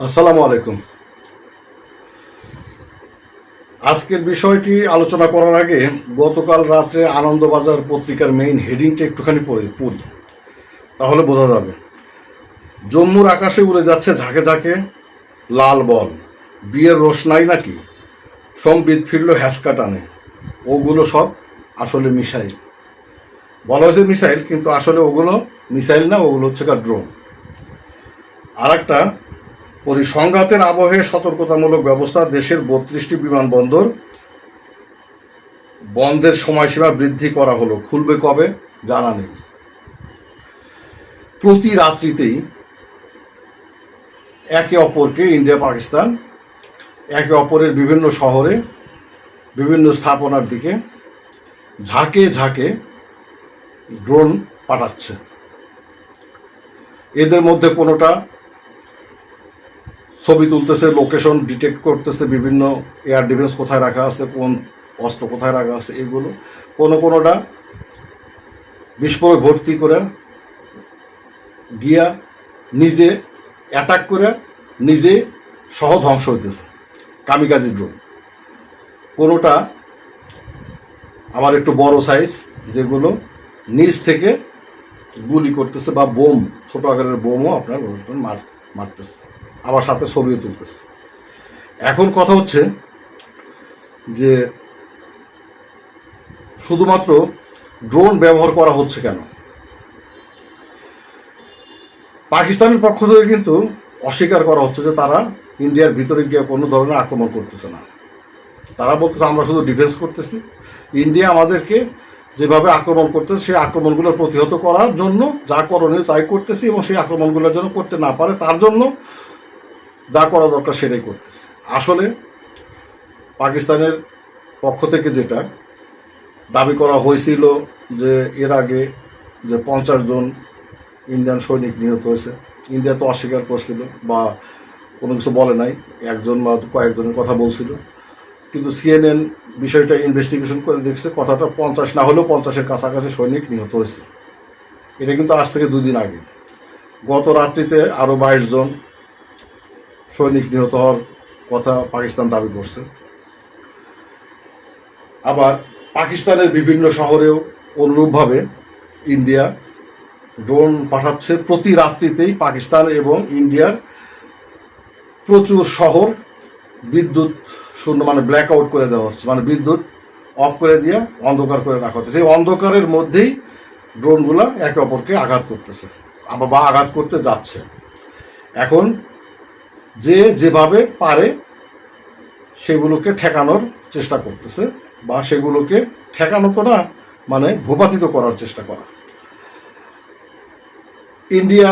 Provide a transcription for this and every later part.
আসসালামু আলাইকুম। আজকের বিষয়টি আলোচনা করার আগে গতকাল রাত্রে আনন্দবাজার পত্রিকার মেইন হেডিংটা একটুখানি পড়ে, পড়ি। তাহলে বোঝা যাবে। জম্মুর আকাশে উড়ে যাচ্ছে ঝাঁকে ঝাঁকে লাল বল। বিয়ের রোশনাই নাকি? সম্বিত ফিরল হ্যাসকা টানে। ওগুলো সব আসলে মিসাইল। বলা হয়েছে মিসাইল, কিন্তু আসলে ওগুলো মিসাইল না, ওগুলো হচ্ছে ড্রোন। আর একটা পরিসংঘাতের আবহে সতর্কতামূলক ব্যবস্থা দেশের বত্রিশটি বিমানবন্দর বন্ধের সময়সীমা বৃদ্ধি করা হলো। খুলবে কবে? জানা নেই। প্রতি রাত্রিতেই একে অপরকে ইন্ডিয়া, পাকিস্তান, একে অপরের বিভিন্ন শহরে বিভিন্ন স্থাপনার দিকে ঝাঁকে ঝাঁকে ড্রোন পাঠাচ্ছে। এদের মধ্যে কোনোটা ছবি তুলতেছে লোকেশন ডিটেক্ট করতেছে, বিভিন্ন এয়ার ডিফেন্স কোথায় রাখা আছে, কোন অস্ত্র কোথায় রাখা আছে, এগুলো। কোনো কোনোটা বিস্ফোরক ভর্তি করে গিয়া নিজে অ্যাটাক করে নিজে সহ ধ্বংস হইতেছে কামিকাজি ড্রোন কোনোটা আবার একটু বড় সাইজ যেগুলো নিজ থেকে গুলি করতেছে বা বোম, ছোট আকারের বোমও আপনার মার, মারতেছে। আবার সাথে ছবিও তুলতেছে। এখন কথা হচ্ছে যে শুধুমাত্র ড্রোন ব্যবহার করা হচ্ছে কেন? পাকিস্তানের পক্ষ থেকে কিন্তু অস্বীকার করা হচ্ছে যে তারা ইন্ডিয়ার ভিতরে গিয়ে কোনো ধরনের আক্রমণ করতেছে না। তারা বলতেছে, আমরা শুধু ডিফেন্স করতেছি। ইন্ডিয়া আমাদেরকে যেভাবে আক্রমণ করতেছে, সেই আক্রমণগুলো প্রতিহত করার জন্য যা করণীয় তাই করতেছি এবং সেই আক্রমণগুলো যেন করতে না পারে, তার জন্য যা করা দরকার সেটাই করতেছে। আসলে পাকিস্তানের পক্ষ থেকে যেটা, দাবি করা হয়েছিল যে এর আগে যে পঞ্চাশ জন ইন্ডিয়ান সৈনিক নিহত হয়েছে, ইন্ডিয়া তো অস্বীকার করছিল বা কোনো কিছু বলে নাই, একজন বা কয়েকজনের কথা বলছিল। কিন্তু সিএনএন বিষয়টা ইনভেস্টিগেশন করে দেখছে, কথাটা পঞ্চাশ না হলেও পঞ্চাশের কাছাকাছি সৈনিক নিহত হয়েছে। এটা কিন্তু আজ থেকে দুদিন আগে। গত রাত্রিতে আরও বাইশ জন সৈনিক নিহত হওয়ার কথা পাকিস্তান দাবি করছে। আবার পাকিস্তানের বিভিন্ন শহরেও অনুরূপভাবে ইন্ডিয়া ড্রোন পাঠাচ্ছে। প্রতি রাত্রিতেই পাকিস্তান এবং ইন্ডিয়ার প্রচুর শহর বিদ্যুৎ শূন্য মানে ব্ল্যাক আউট করে দেওয়া হচ্ছে। মানে বিদ্যুৎ অফ করে দিয়ে অন্ধকার করে রাখা হচ্ছে। সেই অন্ধকারের মধ্যেই ড্রোনগুলো একে অপরকে আঘাত করতেছে, আবার বা আঘাত করতে যাচ্ছে। এখন যে যেভাবে পারে সেগুলোকে ঠেকানোর চেষ্টা করতেছে বা সেগুলোকে ঠেকানো তো না মানে ভূপাতিত করার চেষ্টা করা। ইন্ডিয়া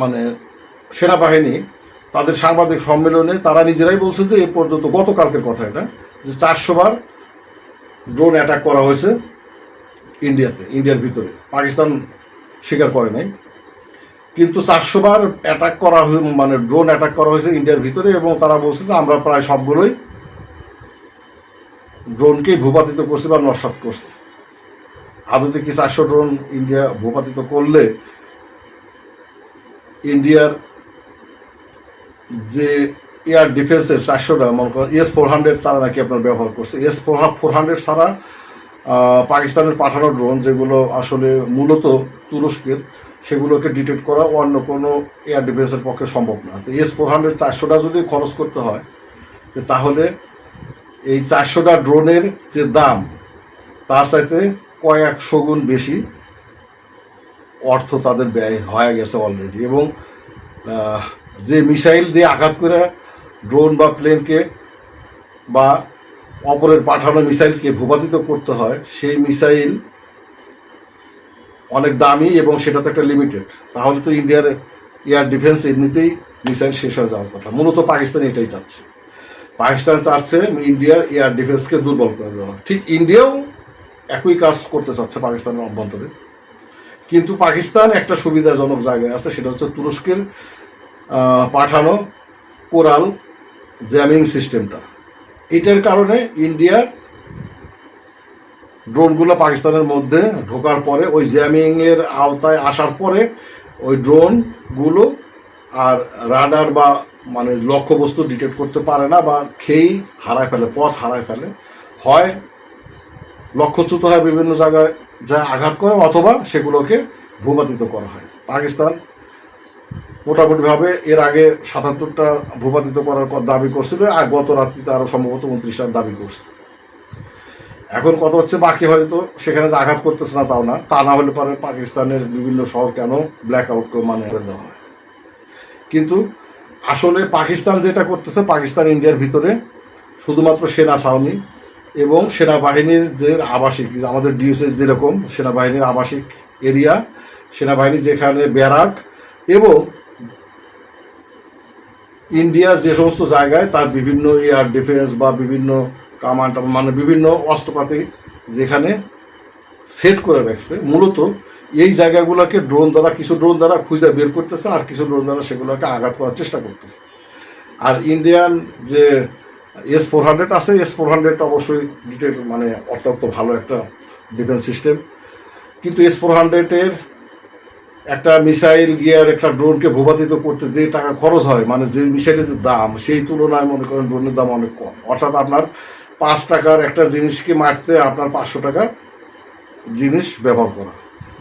মানে সেনাবাহিনী, তাদের সাংবাদিক সম্মেলনে তারা নিজেরাই বলছে যে এ পর্যন্ত গতকালকের কথা এটা, যে চারশো বার ড্রোন অ্যাটাক করা হয়েছে ইন্ডিয়াতে, ইন্ডিয়ার ভিতরে। পাকিস্তান স্বীকার করে নাই। কিন্তু চারশো বার অ্যাটাক করা হয়ে মানে ড্রোন অ্যাটাক করা হয়েছে ইন্ডিয়ার ভিতরে এবং তারা বলছে যে আমরা প্রায় সবগুলোই ড্রোনকেই ভূপাতিত করছি বা নস্বাত করছি। আদতে কি চারশো ড্রোন ইন্ডিয়া ভূপাতিত করলে ইন্ডিয়ার যে এয়ার ডিফেন্সের চারশোটা, মনে করেন এস ফোর হান্ড্রেড তারা নাকি আপনার ব্যবহার করছে। এস ফোর ফোর হান্ড্রেড ছাড়া পাকিস্তানের পাঠানো ড্রোন যেগুলো আসলে মূলত তুরস্কের, সেগুলোকে ডিটেক্ট করা অন্য কোনো এয়ার ডিফেন্সের পক্ষে সম্ভব না। তো এস ফোর হান্ড্রেড চারশোটা যদি খরচ করতে হয় তাহলে এই চারশোটা ড্রোনের যে দাম, তার চাইতে কয়েকশো গুণ বেশি অর্থ তাদের ব্যয় হয়ে গেছে অলরেডি এবং যে মিসাইল দিয়ে আঘাত করে ড্রোন বা প্লেনকে বা অপরের পাঠানো মিসাইলকে ভূপাতিত করতে হয়, সেই মিসাইল অনেক দামি এবং সেটা তো একটা লিমিটেড তাহলে তো ইন্ডিয়ার এয়ার ডিফেন্স এমনিতেই মিসাইল শেষ হয়ে যাওয়ার কথা। মূলত পাকিস্তান এটাই চাচ্ছে। পাকিস্তান চাচ্ছে ইন্ডিয়ার এয়ার ডিফেন্সকে দুর্বল করে দেওয়া। ঠিক ইন্ডিয়াও একই কাজ করতে চাচ্ছে পাকিস্তানের অভ্যন্তরে। কিন্তু পাকিস্তান একটা সুবিধাজনক জায়গায় আছে, সেটা হচ্ছে তুরস্কের পাঠানো কোরাল জ্যামিং সিস্টেমটা। এটার কারণে ইন্ডিয়া ড্রোনগুলো পাকিস্তানের মধ্যে ঢোকার পরে, ওই জ্যামিংয়ের আওতায় আসার পরে ওই ড্রোনগুলো আর রাডার বা মানে লক্ষ্যবস্তু ডিটেক্ট করতে পারে না বা খেয়েই হারায় ফেলে, পথ হারায় ফেলে। হয় লক্ষ্যচ্যুত হয় বিভিন্ন জায়গায় যা আঘাত করে অথবা সেগুলোকে ভূপাতিত করা হয়। পাকিস্তান মোটামুটিভাবে এর আগে সাতাত্তরটা ভূপাতিত করার দাবি করছিল, আর গত রাত্রিতে আরও সম্ভবত উনত্রিশটার দাবি করছে। এখন কত হচ্ছে বাকি হয়তো সেখানে যে আঘাত করতেছে না তাও না, তা না হলে পরে পাকিস্তানের বিভিন্ন শহর কেন ব্ল্যাক আউট মানে দেওয়া হয়। কিন্তু আসলে পাকিস্তান যেটা করতেছে, পাকিস্তান ইন্ডিয়ার ভিতরে শুধুমাত্র সেনা ছাউনি এবং সেনাবাহিনীর যে আবাসিক আমাদের ডিউসেস যেরকম, সেনাবাহিনীর আবাসিক এরিয়া, সেনাবাহিনী যেখানে ব্যারাক এবং ইন্ডিয়ার যে সমস্ত জায়গায় তার বিভিন্ন এয়ার ডিফেন্স বা বিভিন্ন কামান্ড মানে বিভিন্ন অস্ত্রপাতি যেখানে সেট করে রাখছে, মূলত এই জায়গাগুলোকে ড্রোন দ্বারা, কিছু ড্রোন দ্বারা খুঁজে বের করতেছে আর কিছু ড্রোন দ্বারা সেগুলোকে আঘাত করার চেষ্টা করতেছে। আর ইন্ডিয়ান যে এস ফোর হান্ড্রেড আছে এস ফোর হান্ড্রেড অবশ্যই ডিটেল মানে অত্যন্ত ভালো একটা ডিফেন্স সিস্টেম কিন্তু এস ফোর হান্ড্রেডের একটা মিসাইল গিয়ার, একটা ড্রোনকে ভূপাতিত করতে যে টাকা খরচ হয় মানে যে মিসাইলের যে দাম, সেই তুলনায় মনে করেন ড্রোনের দাম অনেক কম। অর্থাৎ আপনার পাঁচ টাকার একটা জিনিসকে মারতে আপনার পাঁচশো টাকার জিনিস ব্যবহার করা।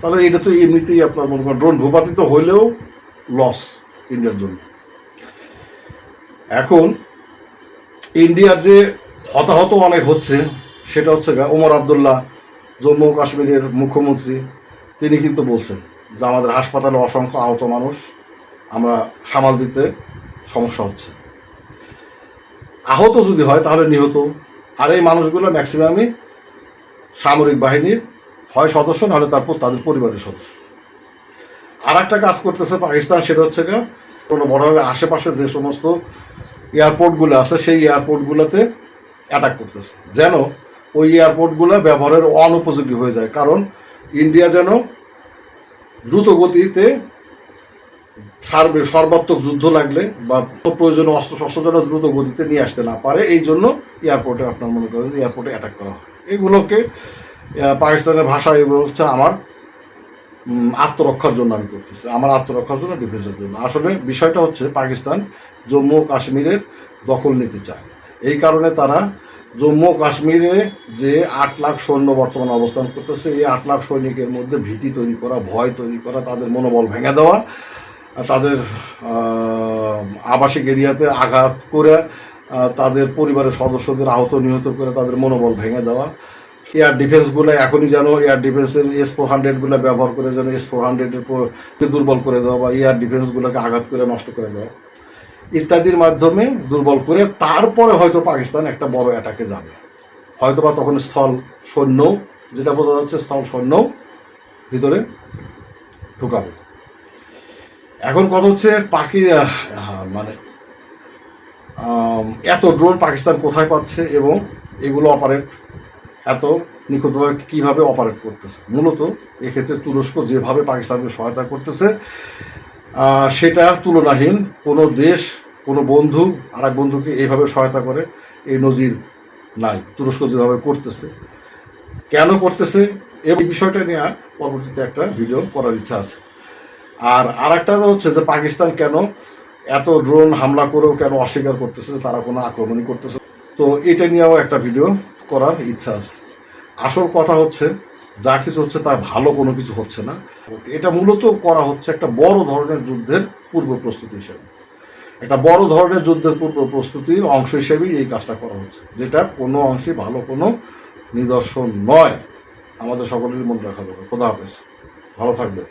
তাহলে এটা তো এমনিতেই আপনার মনে করেন ড্রোন ভূপাতিত হলেও লস ইন্ডিয়ার জন্য। এখন ইন্ডিয়ার যে হতাহত অনেক হচ্ছে, সেটা হচ্ছে ওমর আবদুল্লাহ, জম্মু কাশ্মীরের মুখ্যমন্ত্রী, তিনি কিন্তু বলছেন যে আমাদের হাসপাতালে অসংখ্য আহত মানুষ, আমরা সামাল দিতে সমস্যা হচ্ছে। আহত যদি হয় তাহলে নিহত। আর এই মানুষগুলো ম্যাক্সিমামই সামরিক বাহিনীর হয় সদস্য, নাহলে তারপর তাদের পরিবারের সদস্য। আর একটা কাজ করতেছে পাকিস্তান, সেটা হচ্ছে গা কোনো বর্ডারের আশেপাশে যে সমস্ত এয়ারপোর্টগুলো আছে, সেই এয়ারপোর্টগুলোতে অ্যাটাক করতেছে। যেন ওই এয়ারপোর্টগুলো ব্যবহারের অনুপযোগী হয়ে যায়। কারণ ইন্ডিয়া যেন দ্রুত গতিতে সার্বে সর্বাত্মক যুদ্ধ লাগলে বা প্রয়োজনীয় অস্ত্র শস্ত্র যেন দ্রুত গতিতে নিয়ে আসতে না পারে, এই জন্য এয়ারপোর্টে আপনার মনে করেন এয়ারপোর্টে অ্যাটাক করা হয়। এগুলোকে পাকিস্তানের ভাষা এগুলো হচ্ছে আমার আত্মরক্ষার জন্য আমি করতেছি। আমার আত্মরক্ষার জন্য ডিফেন্সের জন্য। আসলে বিষয়টা হচ্ছে পাকিস্তান জম্মু কাশ্মীরের দখল নিতে চায়। এই কারণে তারা জম্মু কাশ্মীরে যে আট লাখ সৈন্য বর্তমানে অবস্থান করতেছে, এই আট লাখ সৈনিকের মধ্যে ভীতি তৈরি করা, ভয় তৈরি করা তাদের মনোবল ভেঙে দেওয়া তাদের আবাসিক এরিয়াতে আঘাত করে তাদের পরিবারের সদস্যদের আহত নিহত করে তাদের মনোবল ভেঙে দেওয়া। এয়ার ডিফেন্সগুলো এখনই যেন এয়ার ডিফেন্সের এস ফোর হান্ড্রেডগুলো ব্যবহার করে যেন এস ফোর হান্ড্রেডের দুর্বল করে দেওয়া বা এয়ার ডিফেন্সগুলোকে আঘাত করে নষ্ট করে দেওয়া। ইত্যাদির মাধ্যমে দুর্বল করে তারপরে হয়তো পাকিস্তান একটা বড় অ্যাটাকে যাবে। হয়তো বা তখন স্থল সৈন্য, যেটা বোঝা যাচ্ছে স্থল সৈন্য ভিতরে ঢুকাবে। এখন কথা হচ্ছে পাকি মানে এত ড্রোন পাকিস্তান কোথায় পাচ্ছে এবং এগুলো অপারেট এত নিখুঁতভাবে কীভাবে অপারেট করতেছে? মূলত এক্ষেত্রে তুরস্ক যেভাবে পাকিস্তানকে সহায়তা করতেছে সেটা তুলনাহীন কোনো দেশ কোনো বন্ধু আর এক বন্ধুকে এইভাবে সহায়তা করে এই নজির নাই, তুরস্ক যেভাবে করতেছে। কেন করতেছে? এই বিষয়টা নিয়ে পরবর্তীতে একটা ভিডিও করার ইচ্ছা আছে। আর আর একটা হচ্ছে যে পাকিস্তান কেন এত ড্রোন হামলা করেও কেন অস্বীকার করতেছে তারা কোনো আক্রমণই করতেছে তো এটা নিয়েও একটা ভিডিও করার ইচ্ছা আছে। আসল কথা হচ্ছে, যা কিছু হচ্ছে তা ভালো কোনো কিছু হচ্ছে না। এটা মূলত করা হচ্ছে একটা বড় ধরনের যুদ্ধের পূর্ব প্রস্তুতি হিসেবে। একটা বড় ধরনের যুদ্ধের পূর্ব প্রস্তুতির অংশ হিসেবেই এই কাজটা করা হচ্ছে যেটা কোনো অংশে ভালো কোনো নিদর্শন নয়। আমাদের সকলেরই মনে রাখা দরকার। খোদা হাফেজ। ভালো থাকবে